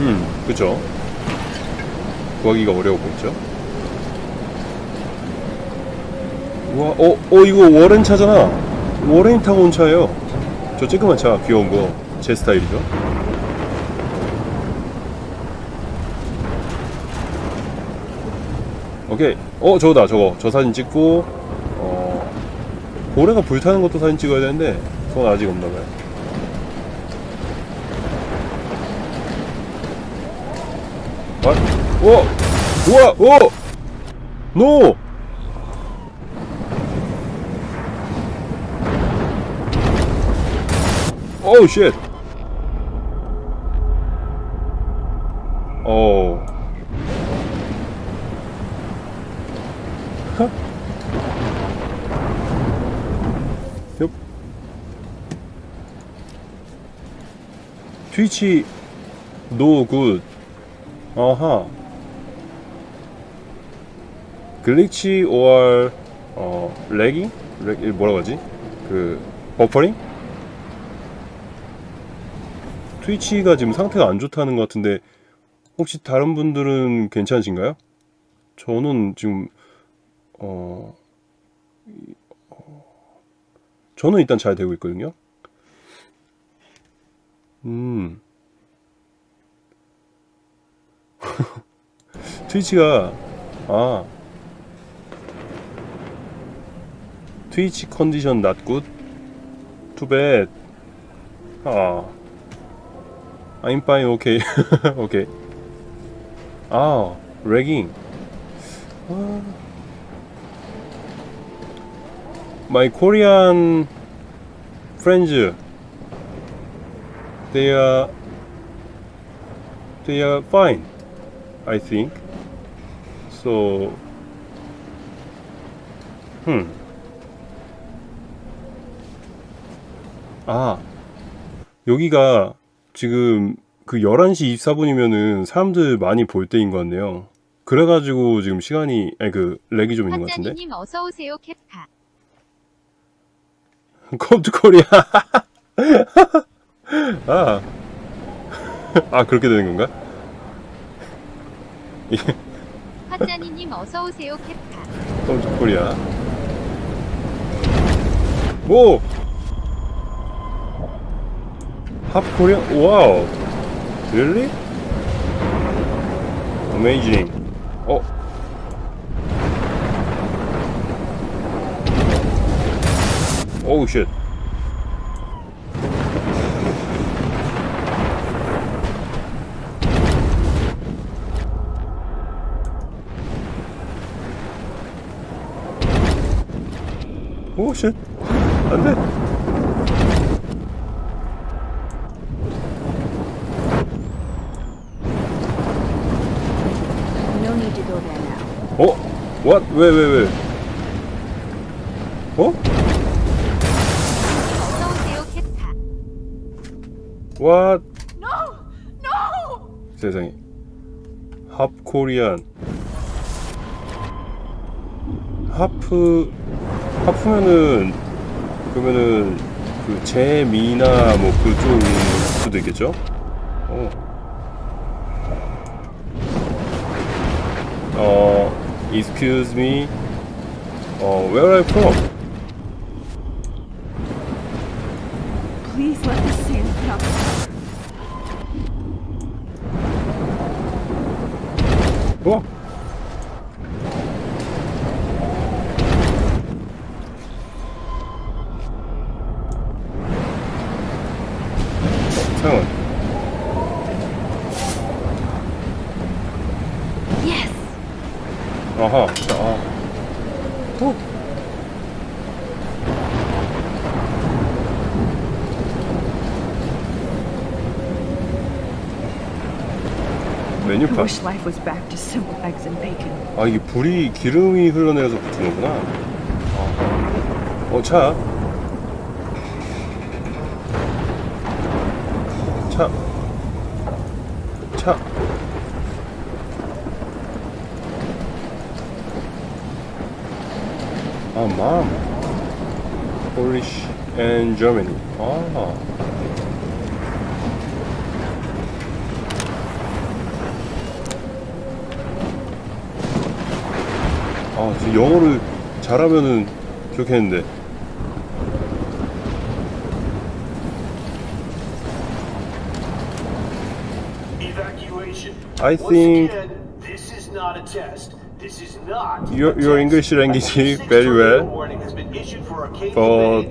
음, 그쵸. 구하기가 어려워 보이죠? 우와, 어, 어, 이거 워렌 차잖아. 워렌이 타고 온 차예요. 저 쬐끄만 차, 귀여운 거. 제 스타일이죠. 오케이. 어, 저거다, 저거. 저 사진 찍고, 어, 고래가 불타는 것도 사진 찍어야 되는데, 그건 아직 없나 봐요. 아, 오! 우와! 오! 노! 오우 쉣! 오. 하? 엽. 트위치 노 굿. 아하. 글리치 or 어 렉이? 렉 뭐라고 하지? 그 버퍼링? 트위치가 지금 상태가 안 좋다는 것 같은데 혹시 다른 분들은 괜찮으신가요? 저는 지금 어, 이- 어, 저는 일단 잘 되고 있거든요. 음. 트위치가 아 트위치 컨디션 not good too bad 아 I'm fine okay okay 아 렉잉 아. my Korean friends they are they are fine I think so hmm 아 여기가 지금 그 11시 24분이면은 사람들 많이 볼 때인 것 같네요 그래가지고 지금 시간이 아니 그 렉이 좀 있는 것 같은데 한자니님 어서 오세요 캡카. 컴투 코리아 아. 아 그렇게 되는 건가? 한자니님 어서 오세요 캡카. 컴투 코리아 오! 하프 코리아? 와우 Really? Amazing 어? 오우 쉣 오, 쉣. 안 돼. What? 왜, 왜, 왜? 어? 어서 오세요 캡카. What? 세상에. 합 코리안. 하프, 하프면은, 그러면은, 그, 제미나, 뭐, 그쪽 수도 있겠죠? 어. Excuse me. Uh, where are you from? Please let the sand put up. Whoa. Life was back to simple eggs and bacon. 아 이게 불이 기름이 흘러내려서 붙은 거구나 아. 어차 차. 차. 아, mom. Polish and Germany. 아. 아, 근데 영어를 잘하면은 기억했는데. I think your, your English language very well, but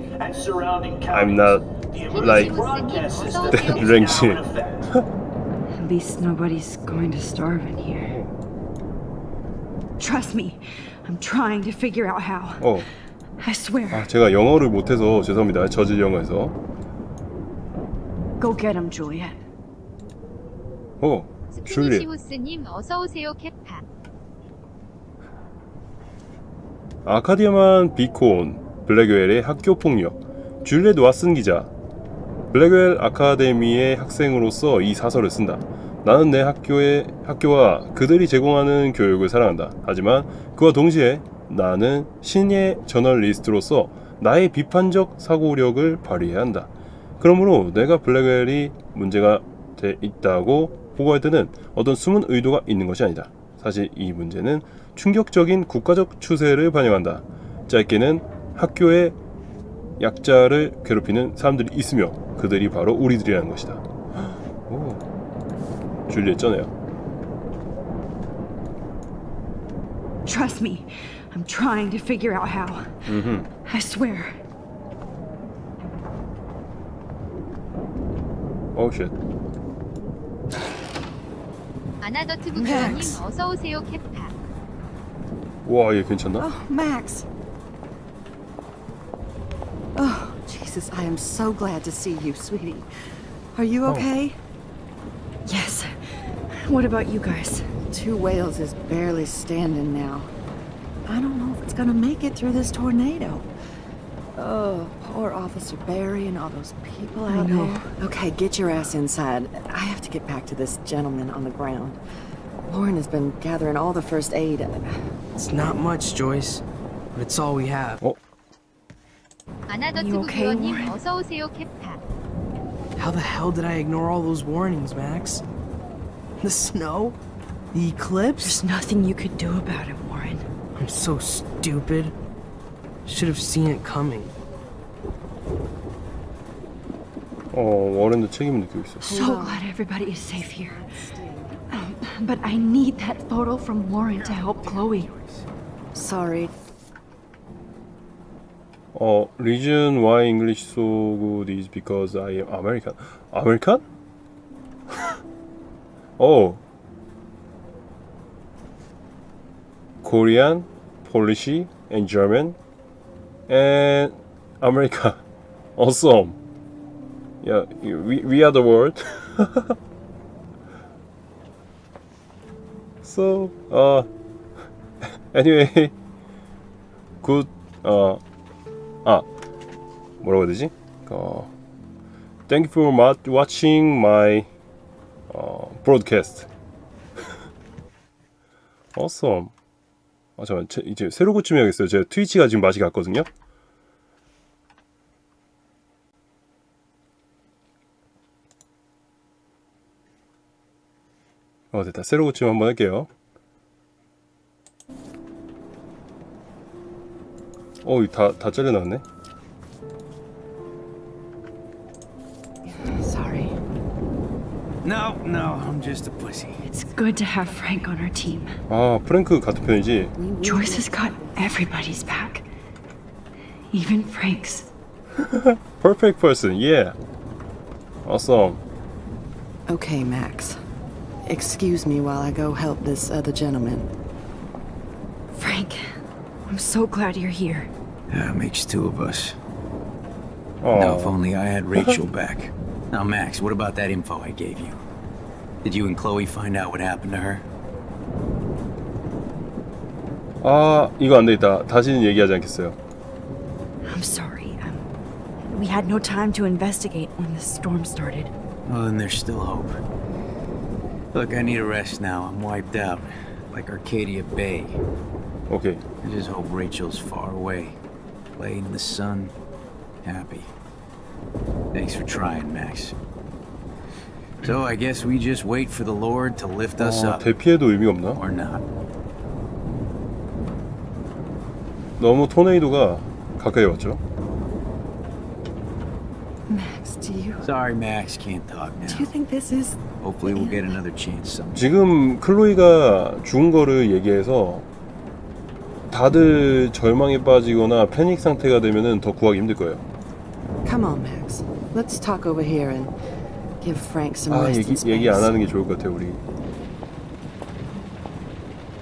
I'm not like that language. At least nobody's going to starve in here. Trust me, I'm trying to figure out how. 어, I swear. 아, 제가 영어를 못해서 죄송합니다. 저질 영어에서. Go get him, Juliet. 어, 줄리. 스피니시호스님 어서 오세요 캣파. 아카디아만 비콘, 블랙웰의 학교 폭력, 줄리엣 왓슨 기자. 블랙웰 아카데미의 학생으로서 이 사설을 쓴다. 나는 내 학교의 학교와 그들이 제공하는 교육을 사랑한다. 하지만 그와 동시에 나는 신예 저널리스트로서 나의 비판적 사고력을 발휘해야 한다. 그러므로 내가 블랙웰이 문제가 돼 있다고 보고할 때는 어떤 숨은 의도가 있는 것이 아니다. 사실 이 문제는 충격적인 국가적 추세를 반영한다. 짧게는 학교에 약자를 괴롭히는 사람들이 있으며 그들이 바로 우리들이라는 것이다. 오, 줄리엣 쩌네요. Trust me, I'm trying to figure out how. 음흠. I swear. 오 쉣. 아나더트 부교님 Max. 어서 오세요 캣파. 와, 얘 괜찮나? Oh, Max. Oh, Jesus, I am so glad to see you, sweetie. Are you okay? What about you guys? Two whales is barely standing now. I don't know if it's gonna make it through this tornado. Oh, poor Officer Barry and all those people out there. Okay, get your ass inside. I have to get back to this gentleman on the ground. Lauren has been gathering all the first aid. It's not much, Joyce, but it's all we have. Oh. You okay, Warren? How the hell did I ignore all those warnings, Max? The snow? The eclipse? There's nothing you could do about it, Warren. I'm so stupid. Should have seen it coming. Oh, Warren, the chicken goose. So glad everybody is safe here. Um, but I need that photo from Warren to help Chloe. Sorry. Oh, reason why English so good is because I am American. American? 어. Korean, Polish, and German, and America. Awesome. Yeah, we, we are the world. so, uh, anyway, good, uh, 아 뭐라고 해야 되지? 어, Thank you for ma- watching my 어, broadcast. awesome. 아 잠깐 만 이제 새로 고침해야겠어요. 제가 트위치가 지금 맛이 갔거든요. 어 됐다. 새로 고침 한번 할게요. 어이 다다 잘려 나왔네. No, no, I'm just a pussy. It's good to have Frank on our team. 아 프랭크 같은 편이지. We need Joyce has got everybody's back. Even Frank's. Perfect person, yeah. Awesome. Okay, Max. Excuse me while I go help this other gentleman. Frank, I'm so glad you're here. Yeah, makes two of us. Now, if 어, only I had Rachel back. Now, Max, what about that info I gave you? Did you and Chloe find out what happened to her? 아 이거 안 되겠다. 다시는 얘기하지 않겠어요. I'm sorry. Um, we had no time to investigate when the storm started. Well, then there's still hope. Look, I need a rest now. I'm wiped out. Like Arcadia Bay. 오케이. I just hope Rachel's far away. Playing in the sun. Happy. Thanks for trying, Max. So I guess we just wait for the Lord to lift us 어, up. 대피해도 의미가 없나? Or not. 너무 토네이도가 가까이 왔죠. Max, do you Sorry, Max, can't talk do now. you think this is Hopefully, we'll get another chance someday. 지금 클로이가 죽은 거를 얘기해서 다들 절망에 빠지거나 패닉 상태가 되면은 더 구하기 힘들 거예요. Come on, Max. Let's talk over here and give Frank some 아 rest 얘기 and space. 얘기 안 하는 게 좋을 것 같아요 우리.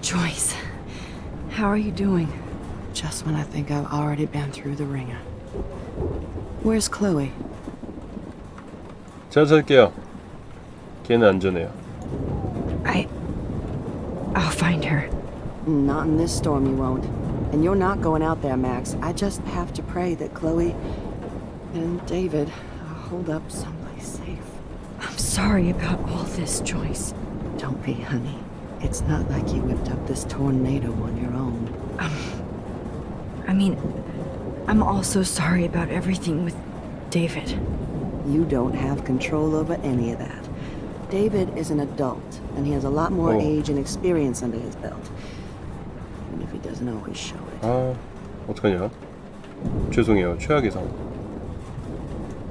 Joyce, how are you doing? Just when I think I've already been through the ringer. Where's Chloe? 제가 찾을게요. 걔는 안전해요. I. I'll find her. Not in this storm, you won't. And you're not going out there, Max. I just have to pray that Chloe and David hold up someplace safe. I'm sorry about all this, Joyce. Don't be, honey. It's not like you whipped up this tornado on your own. I mean, I'm also sorry about everything with David. You don't have control over any of that. David is an adult, and he has a lot more Oh. age and experience under his belt. Even if he doesn't always show it. 아 어떡하냐? 죄송해요 최악의 상황.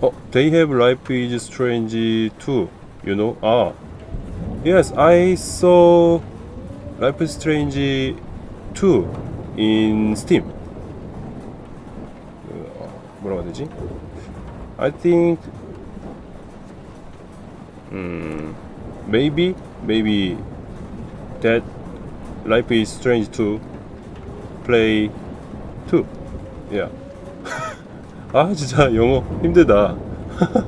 어, They have Life is Strange 2. You know? 아, yes, I saw Life is Strange 2 in Steam. 어, 뭐라고 해야 되지? I think, 음, maybe, maybe that Life is Strange 2 play 2. Yeah. 아 진짜 영어 힘들다.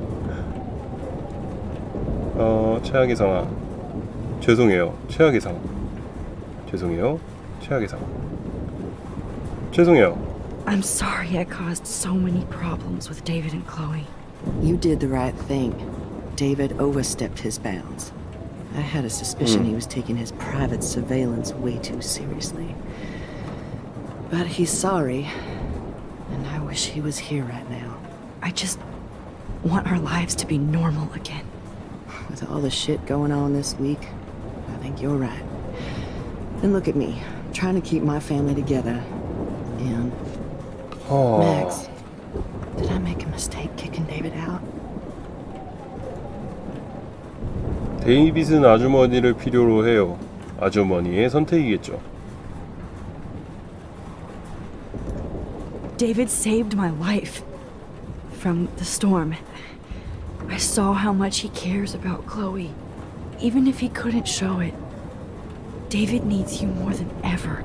어 최악의 상황. 죄송해요. 최악의 상황. 죄송해요. 최악의 상황. 죄송해요. I'm sorry I caused so many problems with David and Chloe. You did the right thing. David overstepped his bounds. I had a suspicion he was taking his private surveillance way too seriously. But he's sorry, and I wish he was here right now. I just want our lives to be normal again. With all the shit going on this week, I think you're right. And look at me, trying to keep my family together. And, 어, Max, did I make a mistake kicking David out? 데이빗은 아주머니를 필요로 해요. 아주머니의 선택이겠죠. David saved my life from the storm. I saw how much he cares about Chloe, even if he couldn't show it. David needs you more than ever,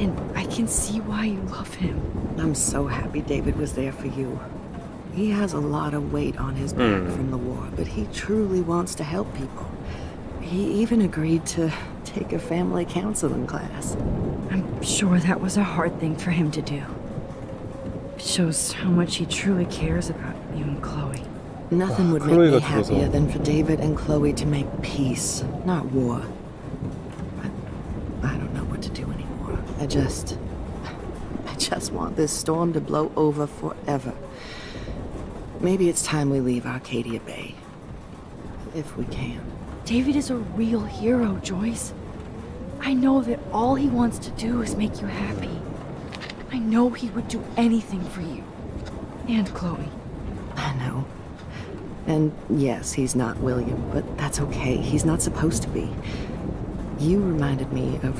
and I can see why you love him. I'm so happy David was there for you. He has a lot of weight on his back hmm. from the war, but he truly wants to help people. He even agreed to take a family counseling class. I'm sure that was a hard thing for him to do. It shows how much he truly cares about you and Chloe. Nothing would make me happier than for David and Chloe to make peace, not war. I don't know what to do anymore. I just... I just want this storm to blow over forever. Maybe it's time we leave Arcadia Bay. If we can. David is a real hero, Joyce. I know that all he wants to do is make you happy. I know he would do anything for you. And Chloe. I know. And yes, he's not William, but that's okay. He's not supposed to be. You reminded me of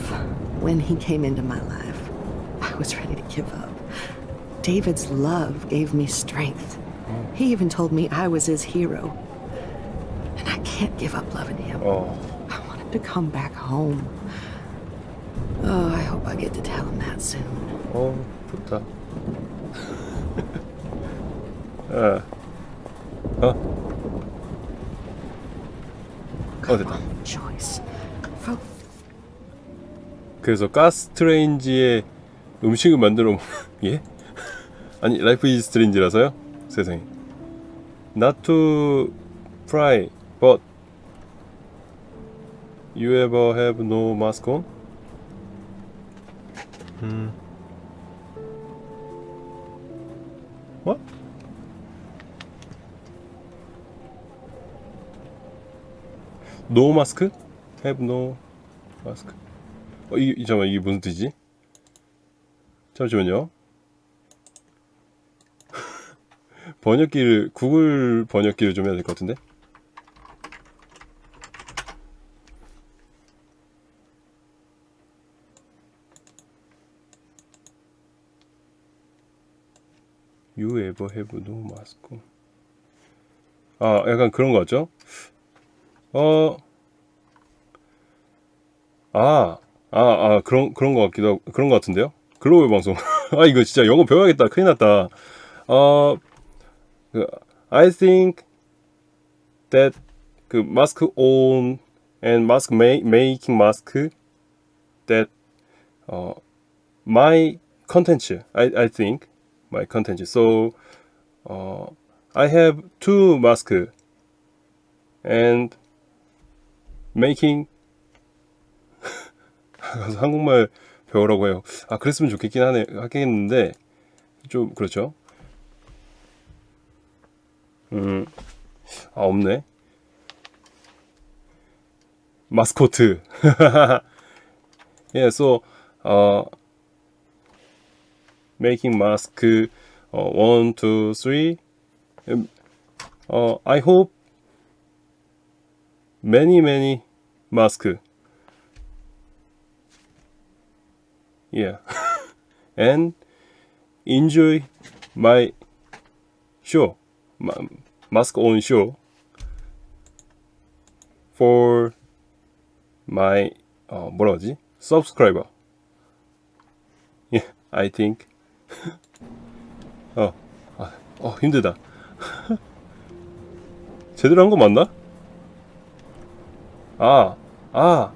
when he came into my life. I was ready to give up. David's love gave me strength. He even told me I was his hero. And I can't give up loving him. 어, I want him to come back home. Oh, I hope I get to tell him that soon. 어, 좋다. 아, 어, 어 됐다. Choice. For 그래서 가스트레인지의 음식을 만들어 먹... 예? 아니 라이프 이즈 스트레인지라서요? 세상에 Not to fry but You ever have no mask on? 음. What? No mask? Have no mask 어, 이, 이, 잠깐만, 이게 무슨 뜻이지? 잠시만요. 번역기를 구글 번역기를 좀 해야 될 것 같은데. You ever have no mask? 아, 약간 그런 거 같죠? 어, 아, 아, 아, 그런, 그런 거 같기도 하고, 그런 거 같은데요? 글로벌 방송. 아, 이거 진짜 영어 배워야겠다. 큰일 났다. 어, 그, I think that 그 mask on and mask ma- making mask that 어, my content, I, I think my content. So, uh, I have two mask and making 가서 한국말 배우라고 해요. 아 그랬으면 좋겠긴 하네 하겠는데 좀 그렇죠. 음, 아 없네. 마스코트. 예, so uh, making mask uh, one, two, three. Um, uh, I hope many many mask. Yeah, and enjoy my show, ma- mask on show for my 어, 뭐라 하지? subscriber. Yeah, I think. 어, 아, 어 힘들다. 제대로 한 거 맞나? 아, 아,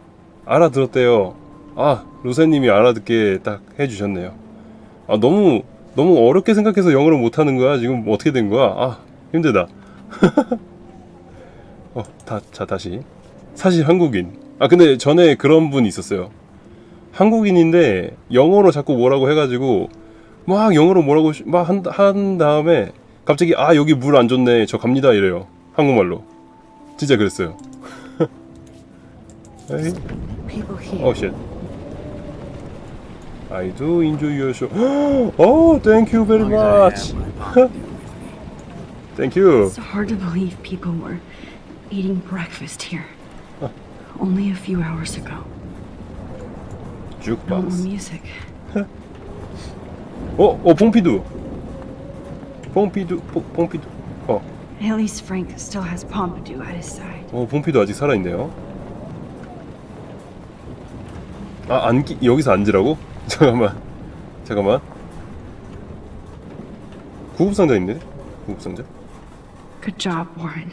알아들었대요. 아, 루세님이 알아듣게 딱 해주셨네요. 아, 너무, 너무 어렵게 생각해서 영어를 못하는 거야? 지금 어떻게 된 거야? 아, 힘들다. 어, 다, 자, 다시. 사실 한국인. 아, 근데 전에 그런 분 있었어요. 한국인인데, 영어로 자꾸 뭐라고 해가지고, 막 영어로 뭐라고 막한 한 다음에, 갑자기, 아, 여기 물 안 좋네. 저 갑니다. 이래요. 한국말로. 진짜 그랬어요. Oh shit. I do enjoy your show. Oh, thank you very much. Thank you. It's hard to believe people were eating breakfast here. Only a few hours ago. No more Jukebox. music. 어, 어, 퐁피두. 퐁피두, 퐁, 퐁피두. 어, At least Frank still has Pompidou at his side. 어, 퐁피두 아직 살아 있네요. 아, 앉기 여기서 앉으라고? 잠깐만, 잠깐만. 구급 상자 있네. 구급 상자. Good job, Warren.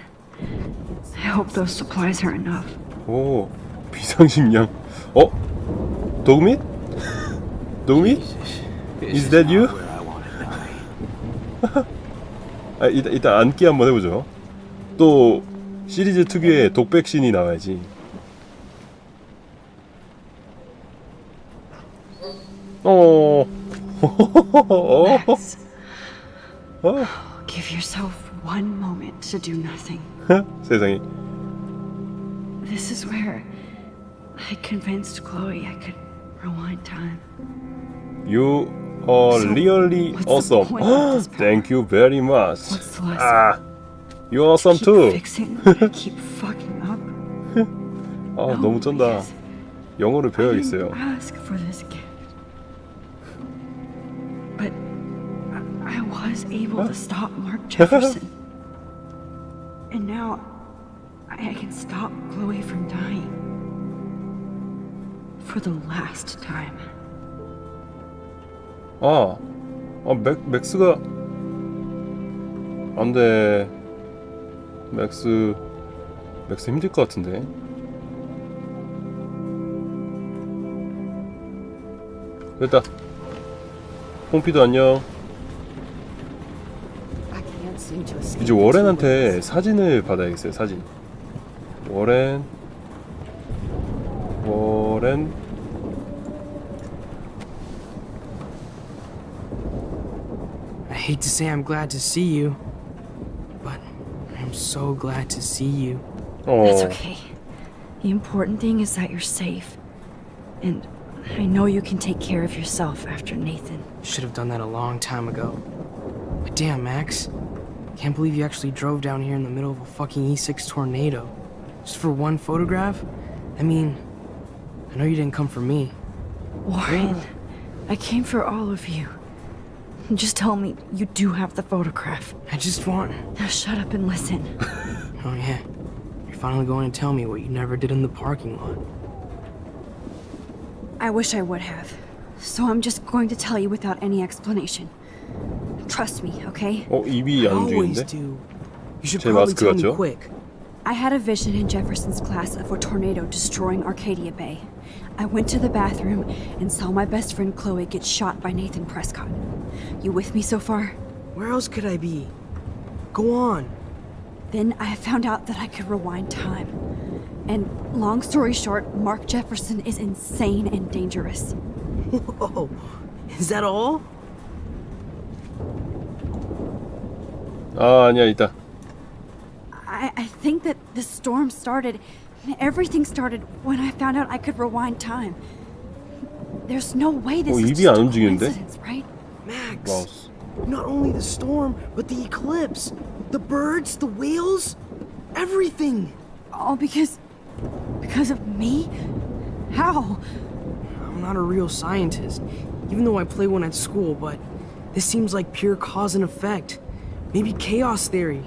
I hope those supplies are enough. 오, 비상식량. 어? 도그밋? 도그밋? Is that you? 아, 일단, 일단 앉기 한번 해보죠. 또 시리즈 특유의 독백신이 나와야지. 어. 어. 어. Give yourself one moment to do nothing. 세상에. This is where I convinced Chloe I could rewind time. You are So, really what's the awesome. point of this power? Thank you very much. What's the lesson? 아, you awesome keep too. fixing what I keep fucking up. 아, No, 너무 쩐다. because 영어를 I 배워야겠어요. didn't ask for this gift. But I, I was able to stop Mark Jefferson. and now I, I can stop Chloe from dying. For the last time. 아, 아 맥, 맥스가 안 돼. 맥스 맥스 힘들 것 같은데. 됐다. 홈피도 안녕. 이제 워렌한테 사진을 받아야겠어요. 사진. 워렌. 워렌. Hate to say I'm glad to see you, but I'm so glad to see you. Oh. That's okay. The important thing is that you're safe. And I know you can take care of yourself after Nathan. Should have done that a long time ago. But damn, Max. I can't believe you actually drove down here in the middle of a fucking E6 tornado. Just for one photograph? I mean, I know you didn't come for me. Warren, I came for all of you. Just tell me you do have the photograph. I just want. Now shut up and listen. Oh, yeah. You're finally going to tell me what you never did in the parking lot. I wish I would have. So I'm just going to tell you without any explanation. Trust me, okay? 어 입이 안 Always 움직이는데? do. You should 제 probably 마스크 tell me 같죠? quick. I had a vision in Jefferson's class of a tornado destroying Arcadia Bay. I went to the bathroom and saw my best friend Chloe get shot by Nathan Prescott. You with me so far? Where else could I be? Go on. Then I found out that I could rewind time. And long story short, Mark Jefferson is insane and dangerous. Whoa. Is that all? 아 아니야 있다. I, I think that the storm started, everything started when I found out I could rewind time. There's no way this 어, is 입이 just 안 a 움직이는데? coincidence, right? Max. 마우스. Not only the storm, but the eclipse. The birds, the whales, everything. All because, because of me? How? I'm not a real scientist, even though I play one at school, but this seems like pure cause and effect. Maybe chaos theory.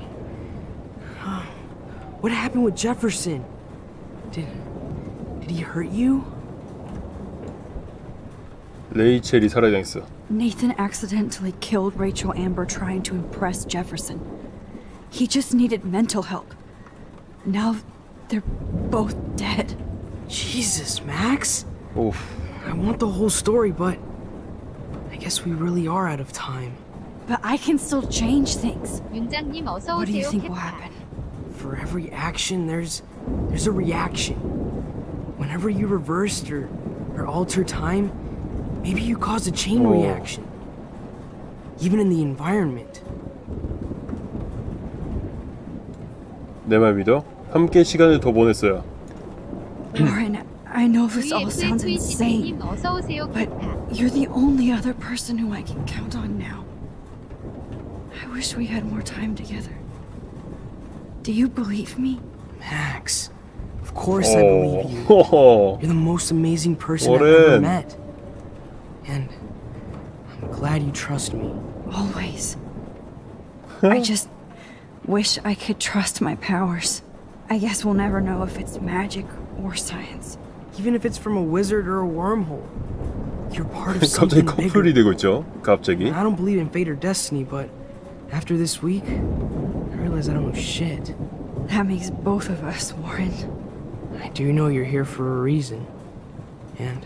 What happened with Jefferson? Did did he hurt you? 레이첼이 살아있어. Nathan accidentally killed Rachel Amber trying to impress Jefferson. He just needed mental help. Now they're both dead. Jesus, Max. 오 I want the whole story, but I guess we really are out of time. But I can still change things. 윤장님 어서 What do you 오세요 think will 캡타. happen? For every action, there's there's a reaction. Whenever you reversed or or alter time, maybe you caused a chain Oh. reaction. Even in the environment. 내 말 믿어? 함께 시간을 더 보냈어요. Warren, I know this all VX sounds insane, 트위치님 어서 오세요 but 캡타. you're the only other person who I can count on now. I wish we had more time together. Do you believe me? Max, of course I believe you. 어. You're the most amazing person I've ever Warren. met. And I'm glad you trust me. Always. I just wish I could trust my powers. I guess we'll never know if it's magic or science. Even if it's from a wizard or a wormhole. You're part of 갑자기 something 커플이 bigger. 되고 있죠. 갑자기. I don't believe in fate or destiny, but after this week, I realize I don't know shit. That makes both of us, Warren. I do know you're here for a reason. And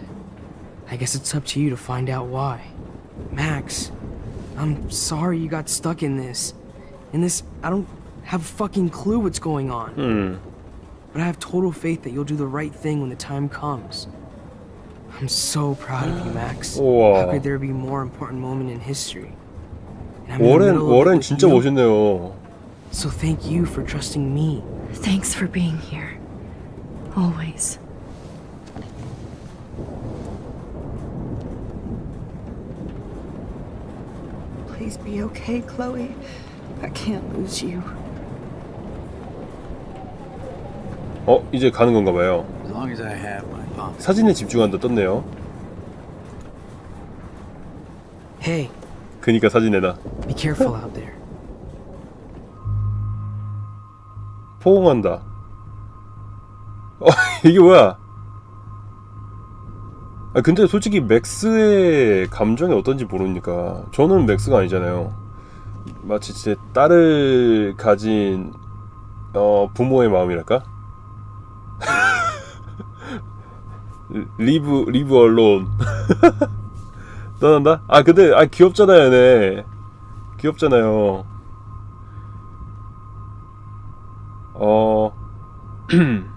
I guess it's up to you to find out why. Max, I'm sorry you got stuck in this. In this, I don't have a fucking clue what's going on. 음. But I have total faith that you'll do the right thing when the time comes. I'm so proud of you, Max. 우와. How could there be a more important moment in history? And I'm in the 워렌 middle of it 워렌 with 진짜 you, 멋있네요. So thank you for trusting me. Thanks for being here. Always. Please be okay, Chloe. I can't lose you. 어 이제 가는 건가 봐요. As long as I have my pump. 사진에 집중한다 떴네요. Hey, 그니까 사진에다 be careful out there. 포옹한다. 어 이게 뭐야? 아 근데 솔직히 맥스의 감정이 어떤지 모르니까 저는 맥스가 아니잖아요. 마치 제 딸을 가진 어 부모의 마음이랄까? 리브 리브 얼론 떠난다? 아 근데 아 귀엽잖아요, 얘네. 귀엽잖아요. 어.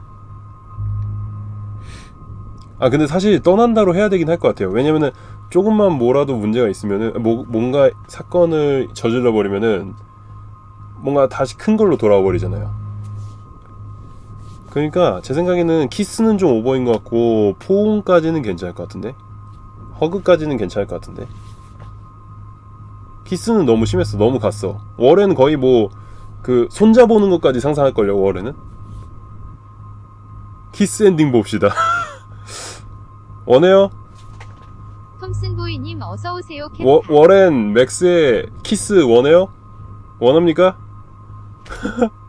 아 근데 사실 떠난다로 해야 되긴 할 것 같아요. 왜냐면은 조금만 뭐라도 문제가 있으면은 뭐, 뭔가 사건을 저질러 버리면은 뭔가 다시 큰 걸로 돌아와 버리잖아요. 그러니까 제 생각에는 키스는 좀 오버인 것 같고 포옹까지는 괜찮을 것 같은데 허그까지는 괜찮을 것 같은데 키스는 너무 심했어 너무 갔어 월에는 거의 뭐 그 손잡보는 것까지 상상할걸요 월에는 키스 엔딩 봅시다 원해요? 톰슨 보이님 어서 오세요. 캡 워, 워렌 맥스의 키스 원해요? 원합니까?